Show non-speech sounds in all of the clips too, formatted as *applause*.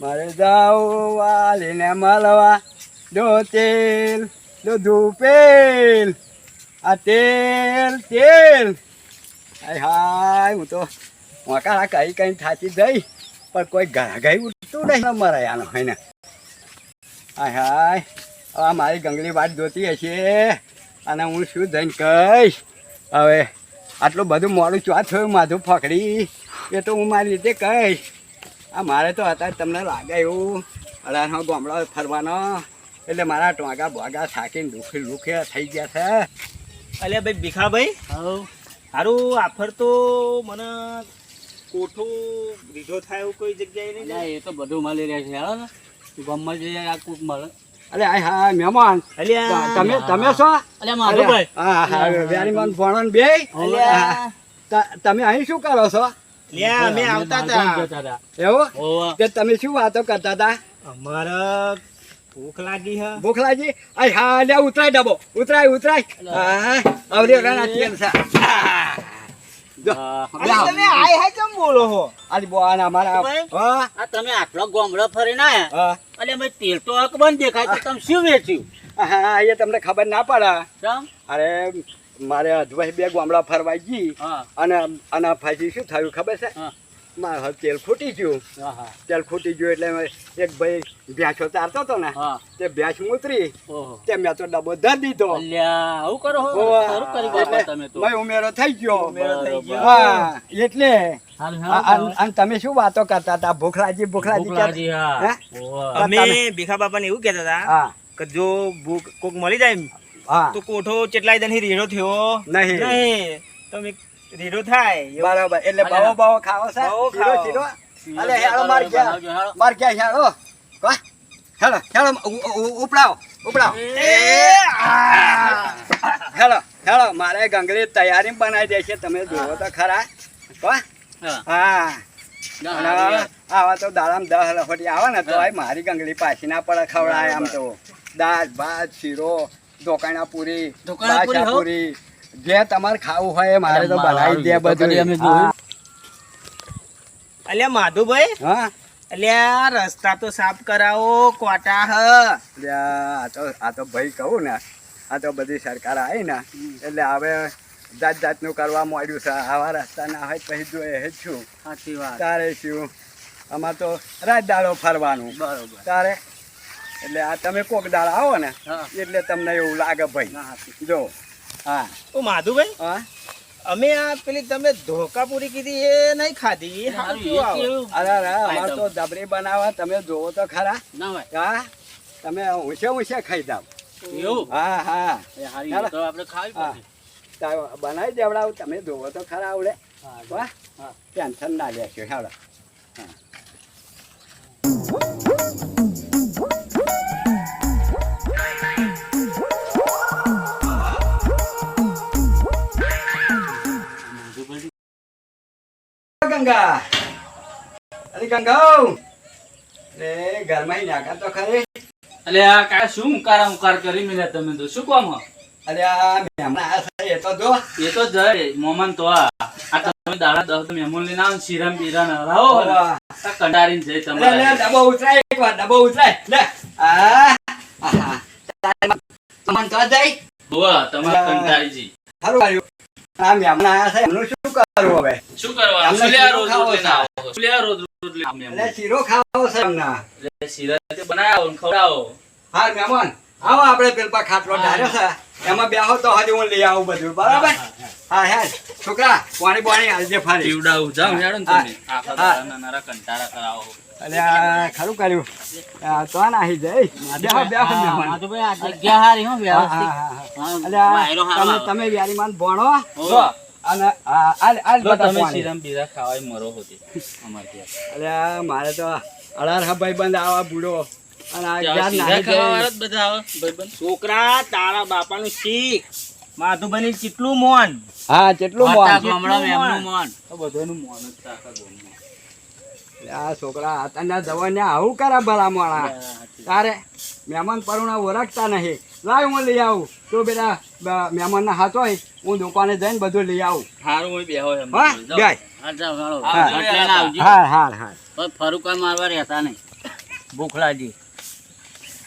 મારે જાઓ વાલીને મળવા. દો તેલ દો ધૂપેલ આ તેલ તેલ. હાય હાય, હું તો વાંકા કઈ કઈ થાતી જઈ પણ કોઈ ઘા ગઈ ઉઠતું નહીં મરાય આનો હોય ને? હાય હાય આ મારી ગંગલી વાટ જોતી હશે, અને હું શું જઈને કહીશ? હવે આટલું બધું મોડું ચોથ થયું? માધું ફકડી. એ તો હું મારી રીતે કહીશ. આ મારે તો અત્યારે તમને લાગે એવું અઢારનો ગામડો ફરવાનો એટલે મારા ટોંકા બોગા થાકીને દુખી દુખે થઈ ગયા છે. અલ્યા ભાઈ ભીખાભાઈ હારું આફર તો મને કોઠો લીધો થાય એવું કોઈ જગ્યાએ નહીં ના, એ તો બધું મળી રહે છે હાલો ને. ગામમાં જઈએ આ કોક મળે. અરે હા હા મહેમાન. અલ્યા. તમે તમે છો? અલ્યા માધુભાઈ. હા હા વ્યારીમાન મન ભણન બે અલ્યા. તમે અહીં શું કરો છો? અમે આવતા હતા એવું? કે તમે શું વાતો કરતા હતા અમારે ભૂખ લાગી ભૂખ લાગી? આય હા લે ઉતરાય ડબો ઉતરાય ઉતરાય. હા રાણા તેલ તમે આટલો ગોમડો ફરીને આયા હા? તેલ તો હક બંધ દેખાય તમે શું વેચ્યું? હા એ તમને ખબર ના પડે. અરે મારે અજવાઈ બે ગામડા ફરવા ગઈ અને અને પછી શું થયું ખબર છે? મારે તેલ ખૂટી ગયું. તેલ ખૂટી ગયું એટલે એક ભાઈ ભેંસો ચારતો હતો ને તે ભેંસ મૂતરી તે મેં તો ડબ્બો ધર દીધો. અલ્યા આવું કરો હો હોવા. સારું કરી બાપા એટલે તમે તો. મેં ઉમેરો થઈ ગયો. થઈ ગયો. હા એટલે અને તમે શું વાતો કરતા હતા? ભૂખરાજી. હા. અમે તમે- ભીખા બાપાને એવું કેતા હતા કે જો ભૂખ કોક મળી જાય ને તો કોઠો ચેટલાય દની રેડો થયો? નહીં. નહીં. તો મેં રેડો થાય. બરાબર. એટલે બાવો બાવો ખાવો છે. બાવો ખાવો. શીરો અલે હેળો માર ગયા માર ગયા હેળો હેળો હેળો ઉપડાવો ઉપડાવો. હેળો હેળો મારે ગંગરી તૈયારી બનાવી દે છે. તમે જોવો તો ખરા. વાહ હા. આવા તો દાડામાં દસ લખોટી આવે ને તો મારી ગંગલી પાછી ના પડે ખવડાય આમ તો. દાળ ભાત શીરો ઢોકાણા પૂરી ઢોકાણા પૂરી, બાચા હો. પૂરી. જે તમારે ખાવું હોય મારે તો બનાવી દે બધું. અમે જોયું. અલ્યા માધુભાઈ હા? અલ્યા રસ્તા તો સાફ કરાવો કોટા હ. આ તો આ તો ભાઈ કહું ને આ તો બધી સરકાર આવી ને એટલે હવે જાત જાતનું કરવા માંડ્યું છે. આવા રસ્તા ના હોય પછી જોઈએ જ છું સાચી વાત. તારે શું? અમાર તો રાત દાડો ફરવાનું. બરોબર. તારે એટલે આ તમે કોક દાળ આવો ને એટલે તમને એવું લાગે ભાઈ. જો. હા. ઓ માધુભાઈ હા. અમે આ પેલી તમે ધોકા પૂરી કીધી એ નહીં ખાધી? અરે અરે અમારે તો દબરી બનાવવા તમે જોવો તો ખરા. હા? તમે ઊંચે ઊંચે ખાઈ દાવ હા હા. તો હા. બનાવી દેવડાવું તમે જોવો તો ખરા આવડે. વાહ ટેન્શન ના લેશો હેડો ગંગા. અરે ગંગા રે ઘરમાં નાકા તો ખરી. અલે આ કા શું ઉકાર ઉકાર કરી મેલ્યા તમે તો? શું કોમ અરે આ મહેમાન છે એ તો જો. એ તો જય મોમન તો આ. આ તમે દાડા દસ તો મહેમાન લઈને આવો શીરામ બીરા ને હરાવો ને. વાહ. જઈ તમારે. લે ડબો ઉતરાય એક વાર ડબો ઉતરાય. લે આ આહા. મહેમાન તો જાય હોવા, તમારે હા. કંટાળી જી સારું આવ્યું આ મહેમાન આયા છે એમનું શું કરવું હવે? શું કરવા એમને શું લ્યા શીરો રોજ રોજ ખાવો આવો? શું રોજ રોજ લઈને એટલે શીરો ખાવો છે એમના. એટલે શીરા તે બનાવો ખવડાવો. હા મહેમાન આવો આપણે પેલપા ખાટલો ઢાર્યો છે. એમાં બેહો તો હજી હું લઈ આવું બધું. બરાબર? હા હે છોકરા પાણી પાણી હાલજે ફારી. પીવડાવું ને હેડો. તમે. આખા હા. કંટાળા કરાવો. આ ખરું કર્યું. આ તો નાહી જાય બેહો બેહો મહેમાન જગ્યા હારી હો વ્યવસ્થિત. હા, હા, હા. એટલે તમે તમે ભણો. આ આલ આલ જો મારે તો અઢાર ભાઈ બંધ આવા બુડો. છોકરા તારા બાપાનું શીખ. માધુભાઈ કેટલું મોન? હા કેટલું આખા મોં. ગામડામાં કેટલું એમનું મોન. આ બધાનું મોન જ છે આખા ગામમાં. આ છોકરા અત્યારના જવાને આવું કરે ભલા મોણા તારે મહેમાન પરુણા ઓળખતા નહીં. લાવ હું લઈ આવું. તો બેટા મહેમાન ના હાથ હોય હું દુકાને જઈને બધું લઈ આવું. હારું હોય બેહો હા. હા, જાઓ, હા. આવજો, લઈને આવજો. હા હા હા. હવે ફરુકા મારવા રહેતા નહીં. ભૂખ લાગી.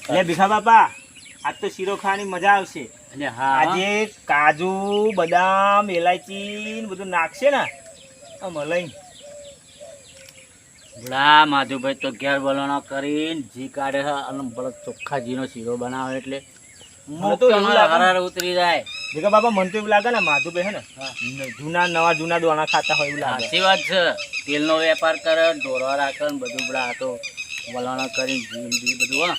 એટલે ભીખા બાપા આજ તો શીરો ખાવાની મજા આવશે. એટલે હા. આજે કાજુ બદામ એલાયચી બધું નાખશે ને? મલાઈ. ભલા માધુભાઈ તો ઘેર વલણો કરીને જી કાઢે અને પેલો ચોખ્ખા જીનો શીરો બનાવે એટલે ઉતરી જાય. ભીખા બાપા મને તો એવું લાગે ને માધુભાઈ હે. ને જૂના નવા જૂના દોણા ખાતા હોય એવું લાગે. સાચી વાત છે. તેલનો વેપાર કરે ઢોરવા રાખે બધું બધા તો વલણો કરીને જીન બધું હા.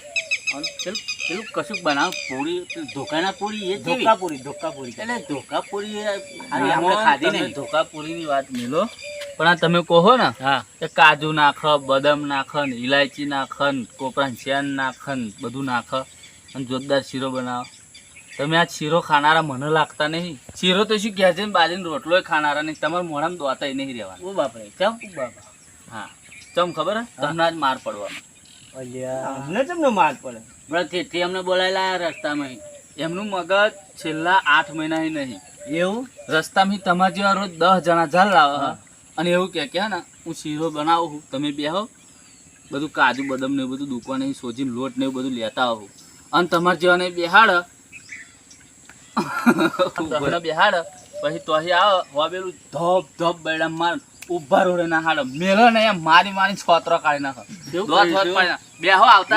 પેલું પેલું કશુંક બનાવ પૂરી ધોકાના પૂરી એ ધોકાપુરી ધોકાપુરી. એટલે ધોકાપુરી આપણે ખાધી નહીં. ધોકાપુરીની વાત મેલો. પણ આ તમે કહો ને હા. કે કાજુ નાખ બદામ નાખ ને ઇલાયચી નાખ ને કોપરાની શેન નાખ ને બધું નાખ અને જોરદાર શીરો બનાવો. તમે આ શીરો ખાનારા મને લાગતા નહીં. શીરો તો શું કહે છે ને બાજરીનો રોટલો ખાનારા નહીં. તમારા મોઢામાં દોતાય નહીં રહેવાનું. ઓ બાપરે ચમ બાપા. હા. ચમ ખબર તમને આજ માર પડવાનો. અમને ચમનો માર પડે? બરાબર તે તે અમને બોલાયેલા રસ્તામાં. એમનું મગજ છેલ્લા આઠ મહિના નહીં. એવું? રસ્તામાં તમારા જેવા રોજ દસ જણા ઝાલ લાવે અને એવું કે કે ને હું શીરો બનાવું છું. તમે બેહો બધું કાજુ બદામ ને એવું બધું દુકાને સોજીને લોટ ને એવું બધું લેતા આવું. અને તમારા જેવાને બેહાડ. *laughs* બેહાડ. પછી તો આવે. વાબેલું ધબ ધબ બેડા માર ઊભા રોડે ના હાડ મેલો ને એમ મારી મારી છોતરો કાઢી નાખો. દોત પાડી બેહો આવતા.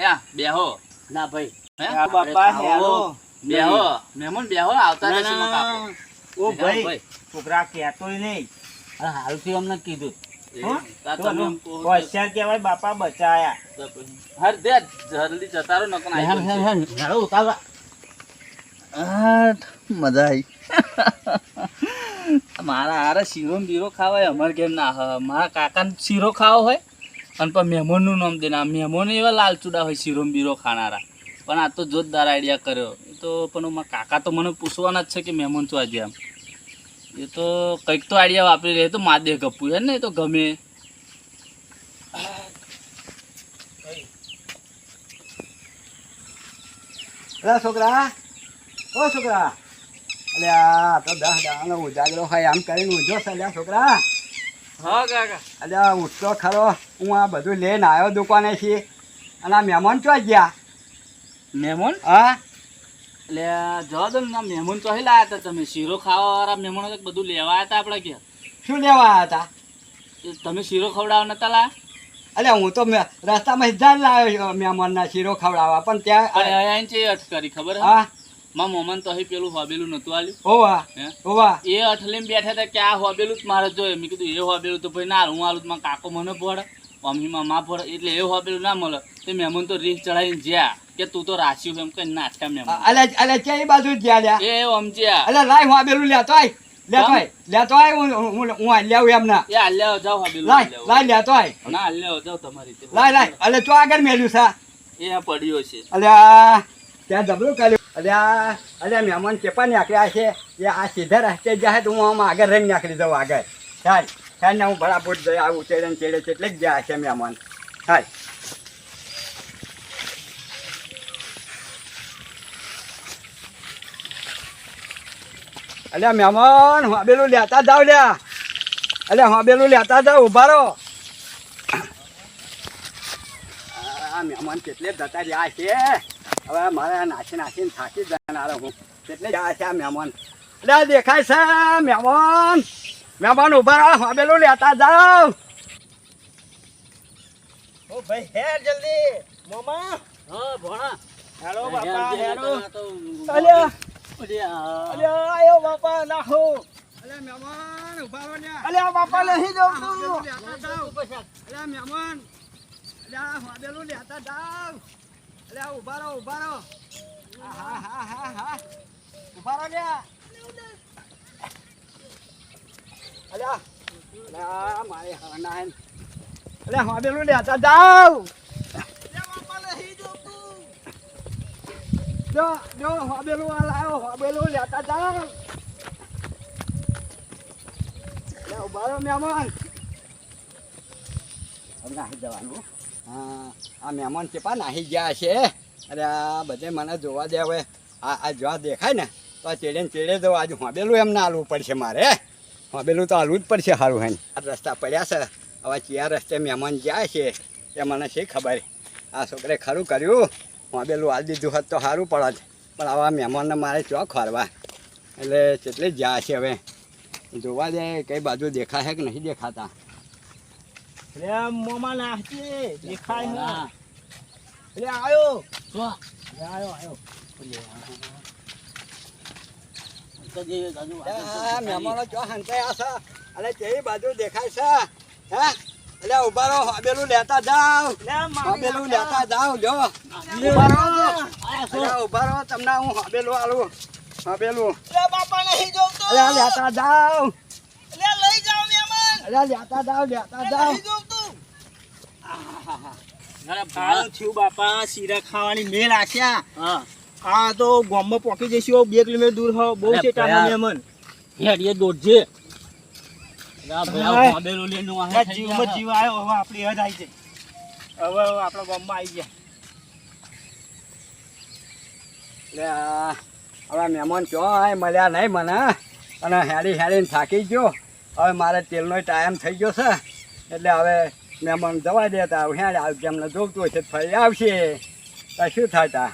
યા, બેહો ના ભાઈ. બાપા બેહો મહેમાન બેહો આવતા. ઓ છોકરા કહેતોય નહીં. હાલથી અમને કીધું. તો તો તો- બાપા બચાયા. હર દે જલ્દી જતા રહો નકર આઈ હેર, હેર, જશે. હેર. હેરો, ઉતાવળા. મજા આવી *laughs* મારા હારે શીરો બીરો ખાવાય, અમારે કેમ ના હ, મારા કાકાને શીરો ખાવો હોય, અને પણ મહેમાનનું નામ દેના. મહેમાન એવા લાલચુડા હોય શીરો બીરો ખાનારા. પણ આ તો જોરદાર આઈડિયા કર્યો. એ તો પણ મારા કાકા તો મને પૂછવાના જ છે કે મહેમાન છું આજે આમ એ તો કંઈક તો આઈડિયા વાપરી રહે તો માદે ગપુ છે ને, એ તો ગમે. છોકરા. છોકરા. અલે આ તો દસ દાવાનો ઉજાગરો હોય આમ કરીને ઉજો છે અલ્યા છોકરા. હા કાકા. અલ્યા ઉઠતો ખરો. હું આ બધું લઈને આવ્યો દુકાને છીએ અને આ મહેમાન ચો ગયા? મહેમાન? હા. એટલે જવા દો ને મહેમાન ચોહી લાયા હતા તમે. શીરો ખાવાવાળા મહેમાનો તો બધું લેવા હતા આપણે ક્યાં શું લેવા આવ્યા હતા? તમે શીરો ખવડાવવા નતા લાયા? અરે હું તો મે- રસ્તામાં જ લાવ્યો મહેમાનના શીરો ખવડાવવા. પણ ત્યાં અટકારી ખબર હા. માં મોમન તો પેલું હોબેલું નતું આલ્યું? હોવા હોવા. એ અઠલીમ બેઠા હતા કે આ હોબેલું જ મારે જોઈએ. મેં કીધું એ હોબેલું તો ભાઈ ના હું આલું મારા કાકો મને પડે મમ્મીમાં માં પડે એટલે એ હોબેલું ના મળે. તે મહેમાન તો રીસ ચડાવીને જ્યાં. કે તું તો રાશિયું એમ કઈ નાખ્યા મહેમાન. અલે અલે કે એ બાજુ જ્યાં લ્યા? એ સમજ્યા અલે લાય હું આબેલું તો આય. લેતો આય. લેતો આય હું હું હું આ એમ ના એ હાલ્યા જાવ હોબેલું લાય લાય લેતો આય. ના હાલ્યા જાવ તમારી રીતે. લાય લાય. અલે તો આગળ મેલ્યું છે એ પડ્યો છે. અલે ત્યાં જબરું કર્યું આ અરે મહેમાન ચેપા નાખ્યા છે એ આ સીધા રસ્તે જાય તો હું આમ આગળ રહીને નાખી દઉં આગળ ચાલ ચાલ ને હું બરાબર જઈ આવું ચેડે ચેડે એટલે જ જાય છે મહેમાન ચાલ અલ્યા મહેમાન હાબેલું લેતા જાવ લ્યા અલ્યા હાબેલું લેતા જાવ ઊભા રહો મહેમાન કેટલે જતા રહ્યા છે હવે મારે નાખી નાખીને થાકી જનારો હું. એટલે જાય છે આ મહેમાન. એટલે દેખાય છે મહેમાન. મહેમાન ઊભા રહો હાબેલું લેતા જાઓ. ઓ ભાઈ હેર જલ્દી. મોમા. હા, ભોણા. હેલો બાપા હેર, હેરો આ તો- અલ્યા. અલ્યા. અલ્યા આયો બાપા નાખો અલ્યા મહેમાન ઊભા રહો ને અલ્યા બાપા નહીં જાઉં તું. લેતા જાવ અલ્યા મહેમાન. અલ્યા હાબેલું લેતા જાવ અલ્યા ઊભા રહો ઊભા રહો. હા હા હા હા ઊભા રહો અલ્યા અલ્યા મારે હરના હે અલ્યા હાબેલું લેતા જાવ જો જો હાબેલું આ લાયો હાબેલું લેતા જાવ અલ્યા ઊભા રહો મહેમાન. હવે નાહી જવાનું? હા, આ મહેમાન ચેપા નાહી ગયા છે. અરે આ બધે મને જોવા દે હવે. આ આ જોવા દેખાય ને, તો આ ચેડે ને ચેડે તો આજે હોબેલું એમને હાલવું પડશે મારે. હોબેલું તો હાલવું જ પડશે સારું હે આ રસ્તા પડ્યા છે. હવે ચિયા રસ્તે મહેમાન જાય છે, એ મને છે ખબર. આ છોકરે ખરું કર્યું. હોબેલું હાલ દીધું હોત તો સારું પડત. પણ આવા મહેમાનને મારે ચો ખોરવા? એટલે કેટલી જ્યાં છે હવે? જોવા દે, કઈ બાજુ દેખાશે કે નહીં દેખાતા? લે મોમાં નાખજે દેખાય હે. હા. લે આયો. જો. લે આયો આયો. તો જે બાજુ આ મહેમાનો ચો હંતાયા છે? અને કેવી બાજુ દેખાય છે હે? એટલે ઊભા રહો હબેલું લેતા મારી હબેલું. લેતા જાવ જો. ઊભા રહો ઊભા રહો તમને હું હબેલું આલું હબેલું બાપા નહીં જોવતો. લેતા જાઓ. અલ્યા લેતા જાવ લેતા જોવતું અરે સારું થયું બાપા શીરા ખાવાની મેલ આશા હા. આ તો ગામમાં પોકી જઈશું બે કિલોમીટર દૂર હો. બહુ અરે છે ટાણા મહેમાન હેડીએ દોડજે. જીવમાં જીવ આવ્યો હવે આપણી હદ આવી જાય. હવે આપણા ગામમાં આવી ગયા. લે આ હવે મહેમાન આય? મળ્યા નહીં મને. અને હેડી હેડીને થાકી ગયો. હવે મારે તેલનો ટાઈમ થઈ ગયો છે, એટલે હવે મહેમાન જવા દેતા. હેડ આવજે, અમને જોગતું છે ફરી આવશે. શું થાય તા